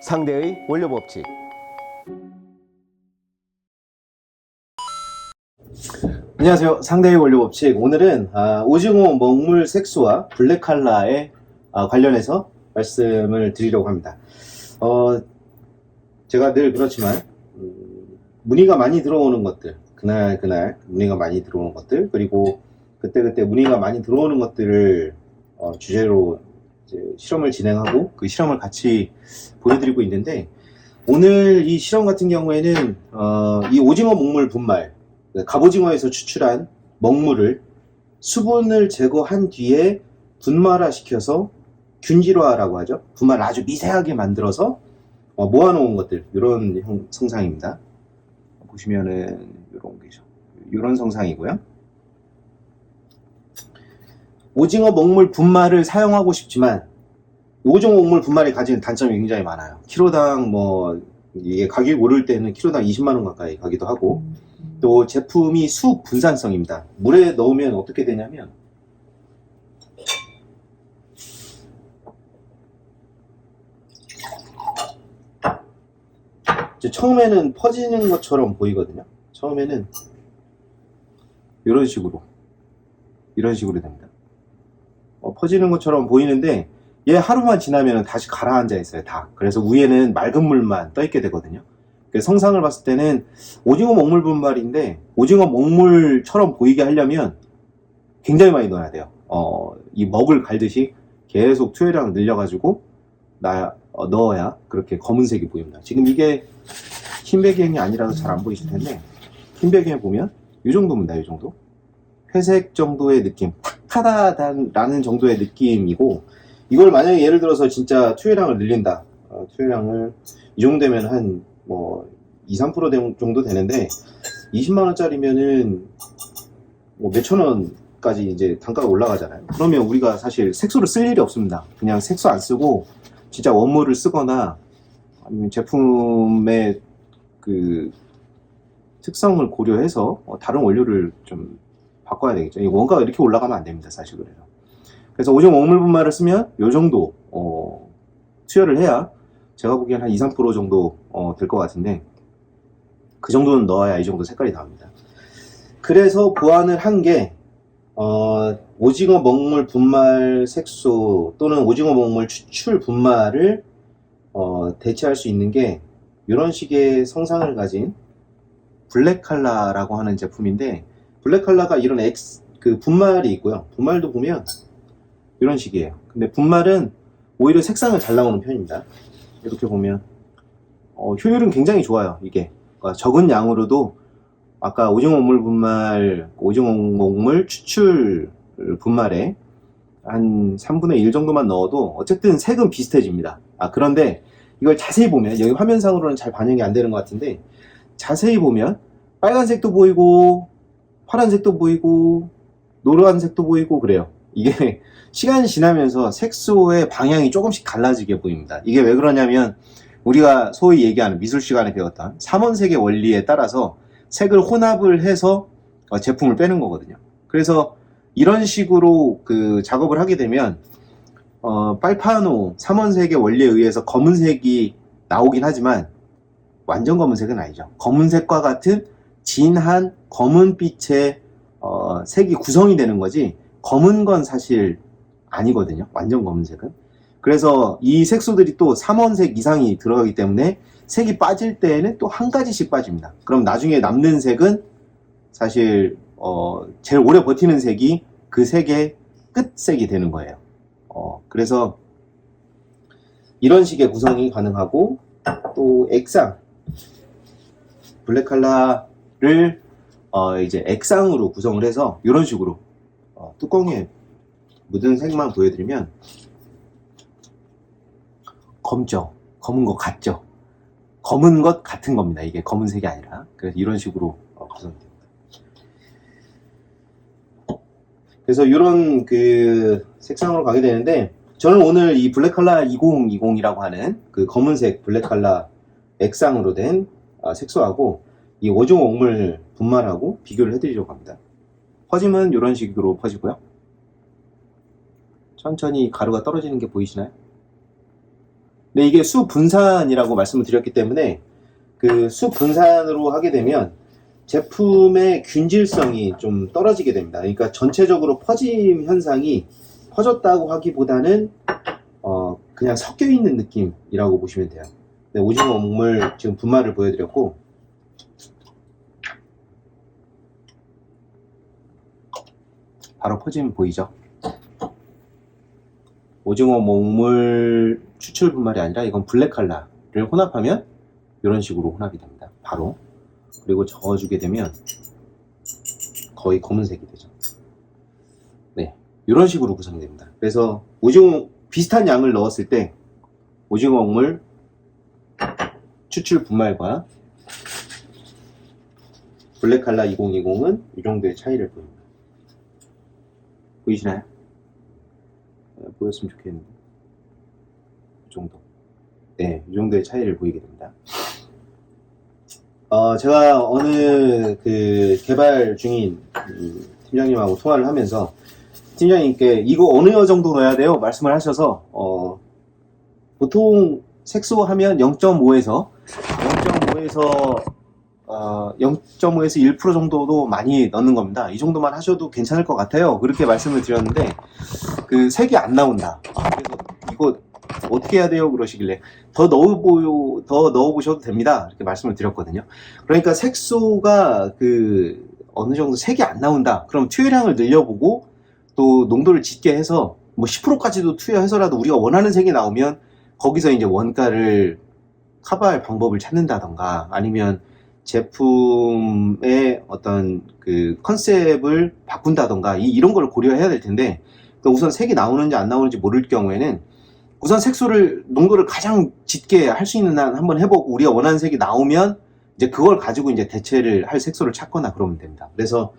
상대의 원료 법칙. 안녕하세요. 상대의 원료 법칙. 오늘은 아, 오징어 먹물 색소와 블랙 칼라에 아, 관련해서 말씀을 드리려고 합니다. 어, 제가 늘 그렇지만 음, 문의가 많이 들어오는 것들, 그날 그날 문의가 많이 들어오는 것들, 그리고 그때 그때 문의가 많이 들어오는 것들을 어, 주제로 실험을 진행하고 그 실험을 같이 보여드리고 있는데 오늘 이 실험 같은 경우에는 어, 이 오징어 먹물 분말 그 갑오징어에서 추출한 먹물을 수분을 제거한 뒤에 분말화 시켜서 균질화라고 하죠. 분말을 아주 미세하게 만들어서 어, 모아놓은 것들 이런 형, 성상입니다. 보시면은 이런 게죠. 이런 성상이고요. 오징어 먹물 분말을 사용하고 싶지만 오징어 먹물 분말이 가지는 단점이 굉장히 많아요. 키로당 뭐 이게 가격이 오를 때는 키로당 20만 원 가까이 가기도 하고 또 제품이 수 분산성입니다. 물에 넣으면 어떻게 되냐면 처음에는 퍼지는 것처럼 보이거든요. 처음에는 이런 식으로 이런 식으로 됩니다. 어, 퍼지는 것처럼 보이는데 얘 하루만 지나면 다시 가라앉아 있어요. 다. 그래서 위에는 맑은 물만 떠 있게 되거든요. 그 성상을 봤을 때는 오징어 먹물 분말인데 오징어 먹물처럼 보이게 하려면 굉장히 많이 넣어야 돼요. 어, 이 먹을 갈듯이 계속 투여량을 늘려가지고 나, 어, 넣어야 그렇게 검은색이 보입니다. 지금 이게 흰 배경이 아니라서 잘 안 보이실 텐데 흰 배경에 보면 이 정도입니다. 이 정도. 회색 정도의 느낌, 탁하다라는 정도의 느낌이고 이걸 만약에 예를 들어서 진짜 투여량을 늘린다. 어, 투여량을 이 정도 되면 한 뭐 2, 3% 정도 되는데 20만 원짜리면은 뭐 몇천 원까지 이제 단가가 올라가잖아요. 그러면 우리가 사실 색소를 쓸 일이 없습니다. 그냥 색소 안 쓰고 진짜 원물을 쓰거나 아니면 제품의 그 특성을 고려해서 어, 다른 원료를 좀 바꿔야 되겠죠. 이 원가가 이렇게 올라가면 안 됩니다. 사실 그래서. 그래서 오징어 먹물 분말을 쓰면 요 정도 어, 투여를 해야 제가 보기엔 한 2, 3% 정도 어, 될 것 같은데 그 정도는 넣어야 이 정도 색깔이 나옵니다. 그래서 보완을 한게 어, 오징어 먹물 분말 색소 또는 오징어 먹물 추출 분말을 어, 대체할 수 있는 게 이런 식의 성상을 가진 블랙 칼라라고 하는 제품인데 블랙 칼라가 이런 X 그 분말이 있고요. 분말도 보면 이런 식이에요. 근데 분말은 오히려 색상을 잘 나오는 편입니다. 이렇게 보면 어, 효율은 굉장히 좋아요. 이게 그러니까 적은 양으로도 아까 오징어 먹물 분말, 오징어 먹물 추출 분말에 한 3분의 1 정도만 넣어도 어쨌든 색은 비슷해집니다. 아 그런데 이걸 자세히 보면 여기 화면상으로는 잘 반영이 안 되는 것 같은데 자세히 보면 빨간색도 보이고 파란색도 보이고 노란색도 보이고 그래요. 이게 시간이 지나면서 색소의 방향이 조금씩 달라지게 보입니다. 이게 왜 그러냐면 우리가 소위 얘기하는 미술 시간에 배웠던 삼원색의 원리에 따라서 색을 혼합을 해서 어, 제품을 빼는 거거든요. 그래서 이런 식으로 그 작업을 하게 되면 어, 빨파노 삼원색의 원리에 의해서 검은색이 나오긴 하지만 완전 검은색은 아니죠. 검은색과 같은 진한 검은빛의 어, 색이 구성이 되는 거지 검은 건 사실 아니거든요. 완전 검은색은. 그래서 이 색소들이 또 3원색 이상이 들어가기 때문에 색이 빠질 때에는 또 한 가지씩 빠집니다. 그럼 나중에 남는 색은 사실 어, 제일 오래 버티는 색이 그 색의 끝색이 되는 거예요. 어, 그래서 이런 식의 구성이 가능하고 또 액상 블랙 칼라 를 어, 이제 액상으로 구성을 해서 이런 식으로 어, 뚜껑에 묻은 색만 보여드리면 검죠. 검은 것 같죠. 검은 것 같은 겁니다. 이게 검은색이 아니라. 그래서 이런 식으로 어, 구성됩니다. 그래서 이런 그 색상으로 가게 되는데 저는 오늘 이 블랙칼라 2020이라고 하는 그 검은색 블랙칼라 액상으로 된 아, 색소하고 이 오징어 옥물 분말하고 비교를 해드리려고 합니다. 퍼짐은 이런 식으로 퍼지고요. 천천히 가루가 떨어지는 게 보이시나요? 근데 이게 수 분산이라고 말씀을 드렸기 때문에 그 수 분산으로 하게 되면 제품의 균질성이 좀 떨어지게 됩니다. 그러니까 전체적으로 퍼짐 현상이 퍼졌다고 하기보다는 어 그냥 섞여 있는 느낌이라고 보시면 돼요. 네, 오징어 먹물 지금 분말을 보여드렸고 바로 퍼짐 보이죠? 오징어 먹물 추출 분말이 아니라 이건 블랙 칼라를 혼합하면 이런 식으로 혼합이 됩니다. 바로 그리고 저어주게 되면 거의 검은색이 되죠. 네, 이런 식으로 구성됩니다. 그래서 오징어 비슷한 양을 넣었을 때 오징어 먹물 추출 분말과 블랙 칼라 2020은 이 정도의 차이를 보입니다. 보이시나요? 네, 보였으면 좋겠는데 이 정도 네, 이 정도의 차이를 보이게 됩니다 어, 제가 어느 그 개발 중인 이 팀장님하고 통화를 하면서 팀장님께 이거 어느 정도 넣어야 돼요? 말씀을 하셔서 어, 보통 색소 하면 0.5에서 0.5에서 어, 0.5에서 1% 정도도 많이 넣는 겁니다. 이 정도만 하셔도 괜찮을 것 같아요. 그렇게 말씀을 드렸는데 그 색이 안 나온다. 아, 그래서 이거 어떻게 해야 돼요? 그러시길래 더 넣어보 더 넣어보셔도 됩니다. 이렇게 말씀을 드렸거든요. 그러니까 색소가 그 어느 정도 색이 안 나온다. 그럼 투여량을 늘려보고 또 농도를 짙게 해서 뭐 10%까지도 투여해서라도 우리가 원하는 색이 나오면 거기서 이제 원가를 커버할 방법을 찾는다던가 아니면 제품의 어떤 그 컨셉을 바꾼다던가 이, 이런 걸 고려해야 될 텐데 그 우선 색이 나오는지 안 나오는지 모를 경우에는 우선 색소를 농도를 가장 짙게 할 수 있는 한 한번 해보고 우리가 원하는 색이 나오면 이제 그걸 가지고 이제 대체를 할 색소를 찾거나 그러면 됩니다. 그래서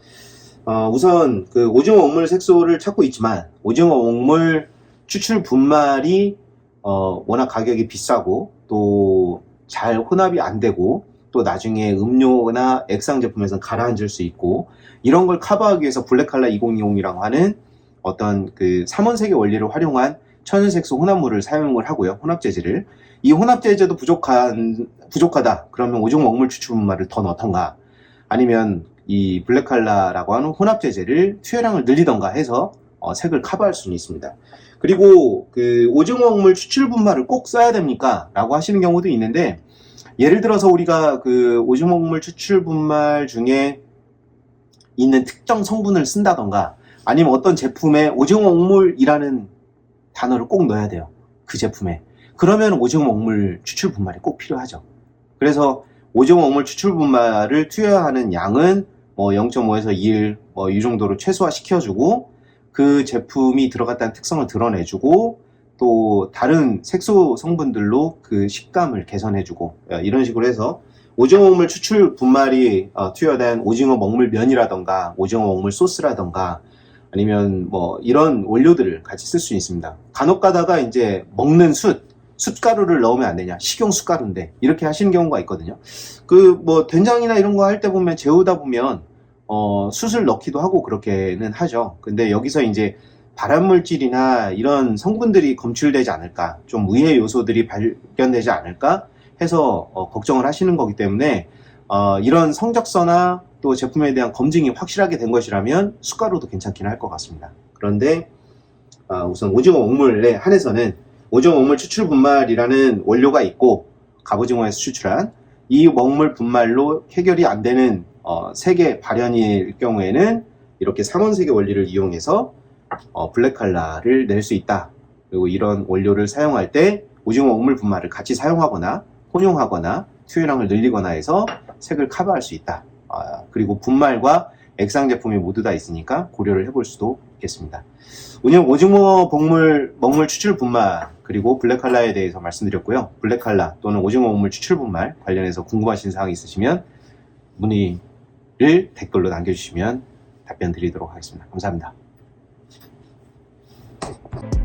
어, 우선 그 오징어 먹물 색소를 찾고 있지만 오징어 먹물 추출 분말이 어, 워낙 가격이 비싸고 또 잘 혼합이 안 되고 또 나중에 음료나 액상 제품에서 가라앉을 수 있고 이런 걸 커버하기 위해서 블랙칼라 2020이라고 하는 어떤 그 삼원색의 원리를 활용한 천연색소 혼합물을 사용을 하고요. 혼합재질을. 이 혼합재질도 부족한, 부족하다. 그러면 오징어 먹물 추출 분말을 더 넣던가 아니면 이 블랙칼라라고 하는 혼합재질을 투여량을 늘리던가 해서 어, 색을 커버할 수는 있습니다. 그리고 그 오징어 먹물 추출 분말을 꼭 써야 됩니까? 라고 하시는 경우도 있는데 예를 들어서 우리가 그 오징어 먹물 추출 분말 중에 있는 특정 성분을 쓴다던가 아니면 어떤 제품에 오징어 먹물이라는 단어를 꼭 넣어야 돼요. 그 제품에. 그러면 오징어 먹물 추출 분말이 꼭 필요하죠. 그래서 오징어 먹물 추출 분말을 투여하는 양은 뭐 0.5에서 1, 뭐이 정도로 최소화 시켜주고 그 제품이 들어갔다는 특성을 드러내주고 또 다른 색소 성분들로 그 식감을 개선해주고 어, 이런 식으로 해서 오징어 먹물 추출 분말이 어, 투여된 오징어 먹물 면이라던가 오징어 먹물 소스라던가 아니면 뭐 이런 원료들을 같이 쓸 수 있습니다. 간혹 가다가 이제 먹는 숯, 숯가루를 넣으면 안 되냐? 식용 숯가루인데 이렇게 하시는 경우가 있거든요. 그 뭐 된장이나 이런 거 할 때 보면 재우다 보면 어 숯을 넣기도 하고 그렇게는 하죠. 근데 여기서 이제 발암물질이나 이런 성분들이 검출되지 않을까, 좀 의외 요소들이 발견되지 않을까 해서 어, 걱정을 하시는 거기 때문에 어, 이런 성적서나 또 제품에 대한 검증이 확실하게 된 것이라면 숟가루도 괜찮긴 할 것 같습니다. 그런데 어, 우선 오징어 먹물에 한해서는 오징어 먹물 추출 분말이라는 원료가 있고 갑오징어에서 추출한 이 먹물 분말로 해결이 안 되는 어, 색의 발현일 경우에는 이렇게 삼원색의 원리를 이용해서 어, 블랙칼라를 낼 수 있다. 그리고 이런 원료를 사용할 때 오징어 먹물 분말을 같이 사용하거나 혼용하거나 투여량을 늘리거나 해서 색을 커버할 수 있다. 아, 그리고 분말과 액상 제품이 모두 다 있으니까 고려를 해볼 수도 있겠습니다. 오늘 오징어 먹물, 먹물 추출 분말 그리고 블랙칼라에 대해서 말씀드렸고요. 블랙칼라 또는 오징어 먹물 추출 분말 관련해서 궁금하신 사항이 있으시면 문의를 댓글로 남겨주시면 답변 드리도록 하겠습니다. 감사합니다. Thank you.